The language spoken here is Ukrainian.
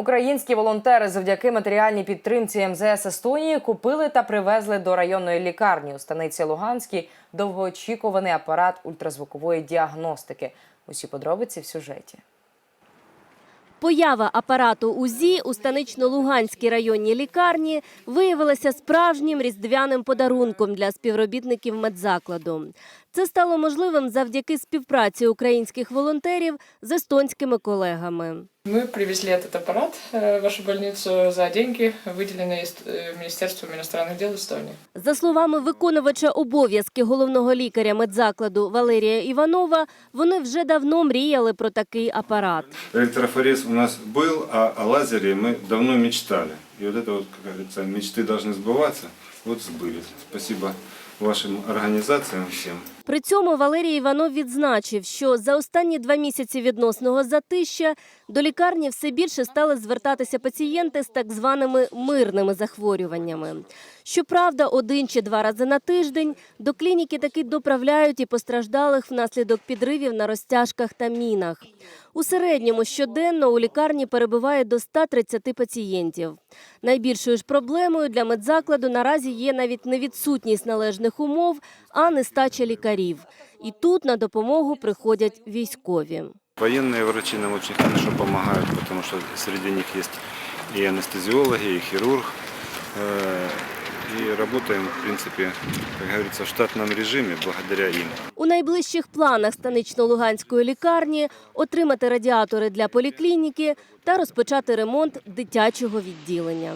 Українські волонтери завдяки матеріальній підтримці МЗС Естонії купили та привезли до районної лікарні у станиці Луганській довгоочікуваний апарат ультразвукової діагностики. Усі подробиці в сюжеті. Поява апарату УЗІ у станично-луганській районній лікарні виявилася справжнім різдвяним подарунком для співробітників медзакладу. Це стало можливим завдяки співпраці українських волонтерів з естонськими колегами. Мы привезли этот аппарат э, в вашу больницу за деньги, выделенные из- э, Министерством иностранных дел Эстонии. За словами виконувача обов'язки головного лікаря медзакладу Валерія Іванова, вони вже давно мріяли про такий апарат. Электрофорез у нас был, а о лазере мы давно мечтали. И вот это вот, как говорится, мечты должны сбываться. Вот сбылись. Спасибо вашим организациям всем. При цьому Валерій Іванов відзначив, що за останні два місяці відносного затища до лікарні все більше стали звертатися пацієнти з так званими мирними захворюваннями. Щоправда, один чи два рази на тиждень до клініки таки доправляють і постраждалих внаслідок підривів на розтяжках та мінах. У середньому щоденно у лікарні перебуває до 130 пацієнтів. Найбільшою ж проблемою для медзакладу наразі є навіть не відсутність належних умов, а нестача лікарів. І тут на допомогу приходять військові. Военные врачи нам очень хорошо помогают, потому что среди них есть и анестезиологи, и хирург. И работаем, в принципе, как говорится, в штатном режиме благодаря им. У найближчих планах станично-луганської лікарні отримати радіатори для поліклініки та розпочати ремонт дитячого відділення.